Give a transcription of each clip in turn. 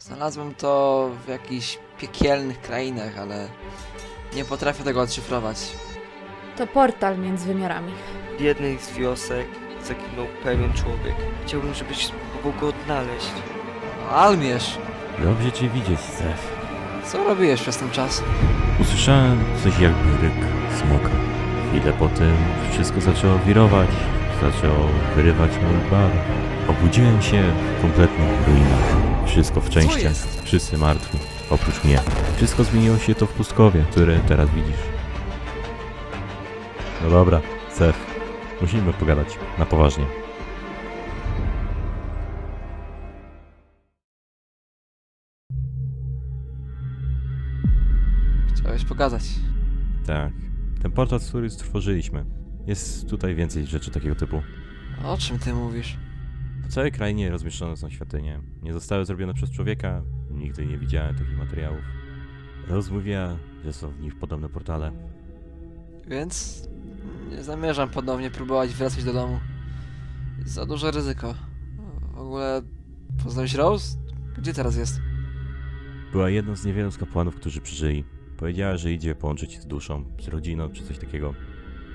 Znalazłem to w jakichś piekielnych krainach, ale nie potrafię tego odszyfrować. To portal między wymiarami. W jednej z wiosek zaginął pewien człowiek. Chciałbym, żebyś spróbował go odnaleźć. Almierz, Dobrze cię widzieć, Stef. co robiłeś przez ten czas? Usłyszałem coś jakby ryk smoka. Chwilę potem wszystko zaczęło wirować, zaczęło wyrywać mój bar. Obudziłem się w kompletnych ruinach. Wszystko w częściach, jest? wszyscy martwi, oprócz mnie. Wszystko zmieniło się to w pustkowie, które teraz widzisz. No dobra, Stef, musimy pogadać na poważnie. Chciałeś pokazać. Tak, ten portal, który stworzyliśmy. Jest tutaj więcej rzeczy takiego typu. O czym ty mówisz? Po całej krainie rozmieszczone są świątynie. Nie zostały zrobione przez człowieka, nigdy nie widziałem takich materiałów. Rozmówia, że są w nich podobne portale. Więc nie zamierzam ponownie próbować wracać do domu. Za duże ryzyko. W ogóle poznałeś Rose? Gdzie teraz jest? Była jedną z niewielu z kapłanów, którzy przeżyli. Powiedziała, że idzie połączyć się z duszą, z rodziną czy coś takiego.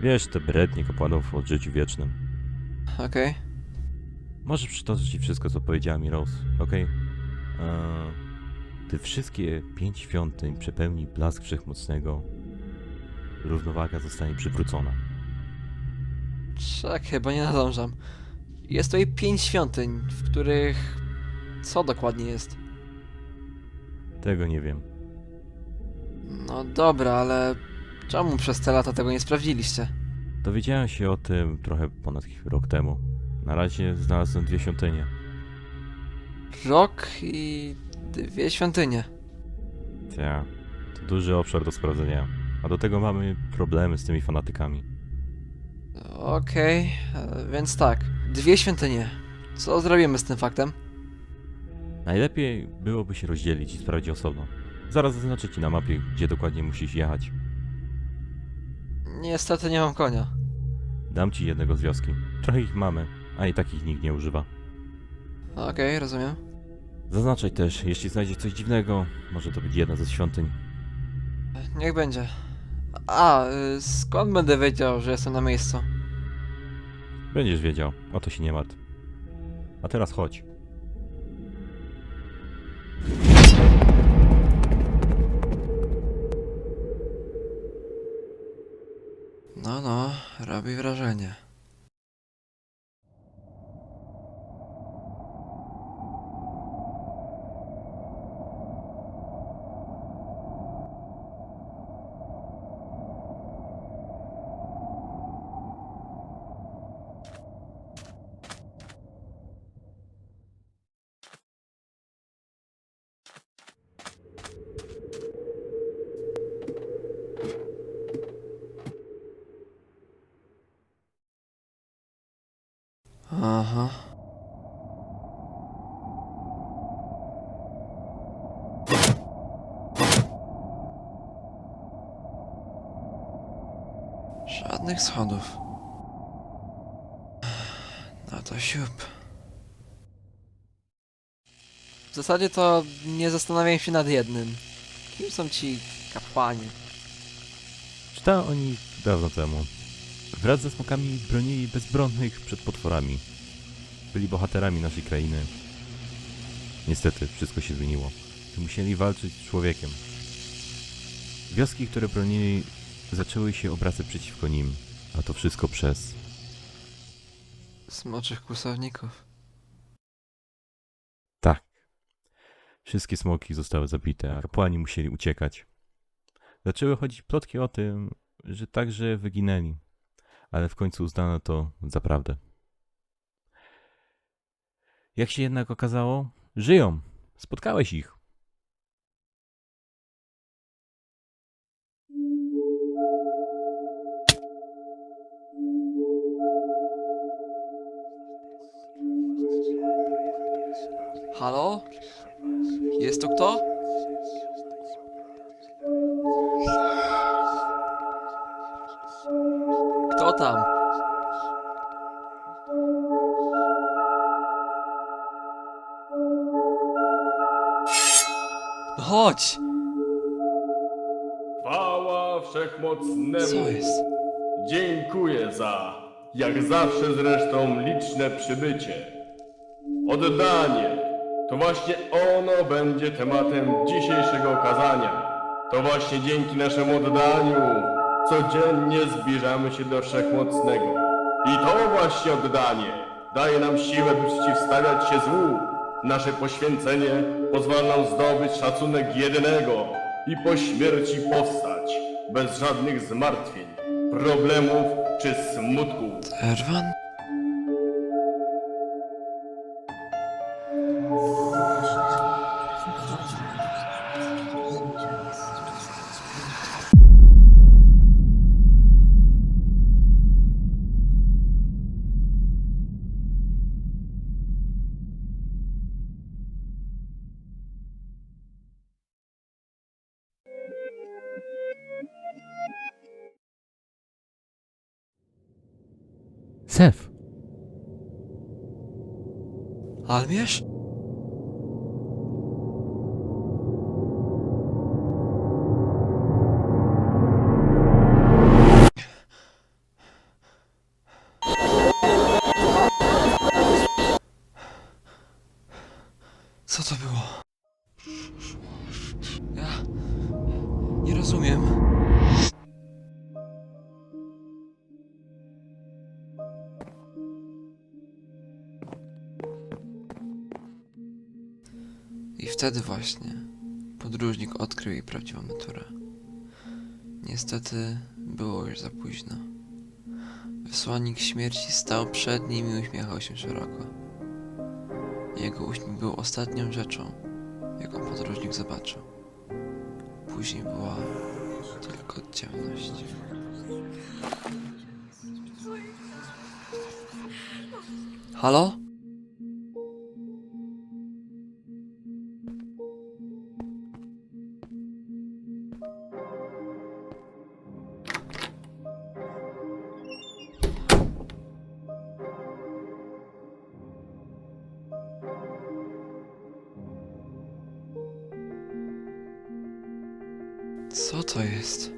Wiesz, te brednie kapłanów o życiu wiecznym. Okej. Może przytoczyć ci wszystko, co powiedziała mi Rose, okej? Eee, wszystkie pięć świątyń przepełni blask wszechmocnego, równowaga zostanie przywrócona. Czekaj, bo nie nadążam. Jest tutaj pięć świątyń, w których... Co dokładnie jest? Tego nie wiem. No dobra, ale... Czemu przez te lata tego nie sprawdziliście? Dowiedziałem się o tym trochę ponad rok temu. Na razie znalazłem dwie świątynie. Rok i... dwie świątynie. Tia, to duży obszar do sprawdzenia. A do tego mamy problemy z tymi fanatykami. Okej, e, więc tak. Dwie świątynie. Co zrobimy z tym faktem? Najlepiej byłoby się rozdzielić i sprawdzić osobno. Zaraz zaznaczę ci na mapie, gdzie dokładnie musisz jechać. Niestety nie mam konia. Dam ci jednego z wioski. Trochę ich mamy, a i takich nikt nie używa. Okej, rozumiem. Zaznaczaj też, jeśli znajdziesz coś dziwnego, może to być jedna ze świątyń. Niech będzie. A, y, skąd będę wiedział, że jestem na miejscu? Będziesz wiedział, o to się nie martw. A teraz chodź. No, no, robi wrażenie. Żadnych schodów. No to siup. W zasadzie to nie zastanawiam się nad jednym. Kim są ci kapłani? Czytałem o nich dawno temu. Wraz ze smokami bronili bezbronnych przed potworami. Byli bohaterami naszej krainy. Niestety, wszystko się zmieniło. Musieli walczyć z człowiekiem. Wioski, które bronili, zaczęły się obracać przeciwko nim. A to wszystko przez... Smoczych kłusowników. Tak. Wszystkie smoki zostały zabite, a kapłani musieli uciekać. Zaczęły chodzić plotki o tym, że także wyginęli. Ale w końcu uznano to za prawdę. Jak się jednak okazało, żyją. Spotkałeś ich. Halo? Jest tu kto? Kto tam? chodź! Chwała Co Wszechmocnemu. jest? Dziękuję za, jak zawsze zresztą, liczne przybycie. Oddanie. To właśnie ono będzie tematem dzisiejszego kazania. To właśnie dzięki naszemu oddaniu codziennie zbliżamy się do Wszechmocnego. I to właśnie oddanie daje nam siłę, by przeciwstawiać się złu. Nasze poświęcenie pozwala nam zdobyć szacunek jedynego i po śmierci powstać bez żadnych zmartwień, problemów czy smutków. Erwan? Sef! Almierz? Co to było? Ja nie rozumiem. Wtedy właśnie podróżnik odkrył jej prawdziwą naturę. Niestety było już za późno. Wysłannik śmierci stał przed nim i uśmiechał się szeroko. Jego uśmiech był ostatnią rzeczą, jaką podróżnik zobaczył. Później była tylko ciemność. Halo? Co to jest?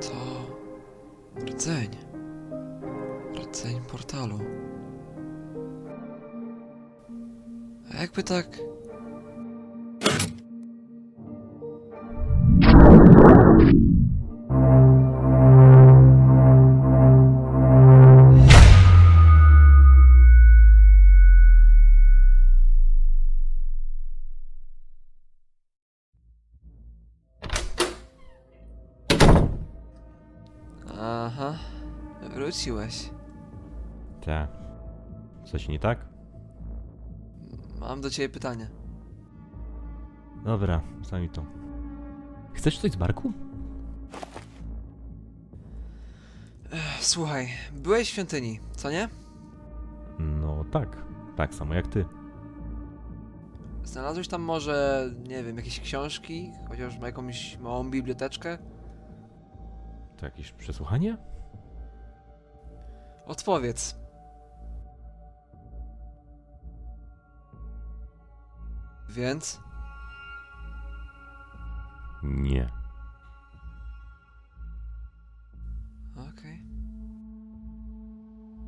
To rdzeń. Rdzeń portalu. A jakby tak wróciłeś. Te. Coś nie tak? Mam do ciebie pytanie. Dobra, sami to. Chcesz coś z barku? Słuchaj, byłeś w świątyni, co nie? No tak. Tak samo jak ty. Znalazłeś tam może, nie wiem, jakieś książki, chociaż jakąś małą biblioteczkę? To jakieś przesłuchanie? Odpowiedz. Więc? Nie. Okej.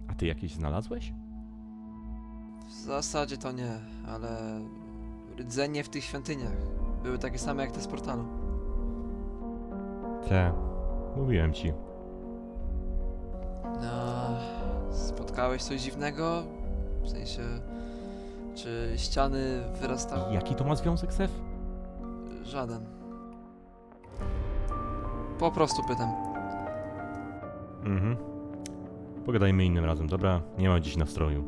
A ty jakieś znalazłeś? W zasadzie to nie, ale rdzenie w tych świątyniach były takie same jak te z portalu. Te. Mówiłem ci. Spotkałeś coś dziwnego? W sensie, czy ściany wyrastały? Jaki to ma związek, Sef? Żaden. Po prostu pytam. Mhm. Pogadajmy innym razem, dobra? Nie ma dziś nastroju.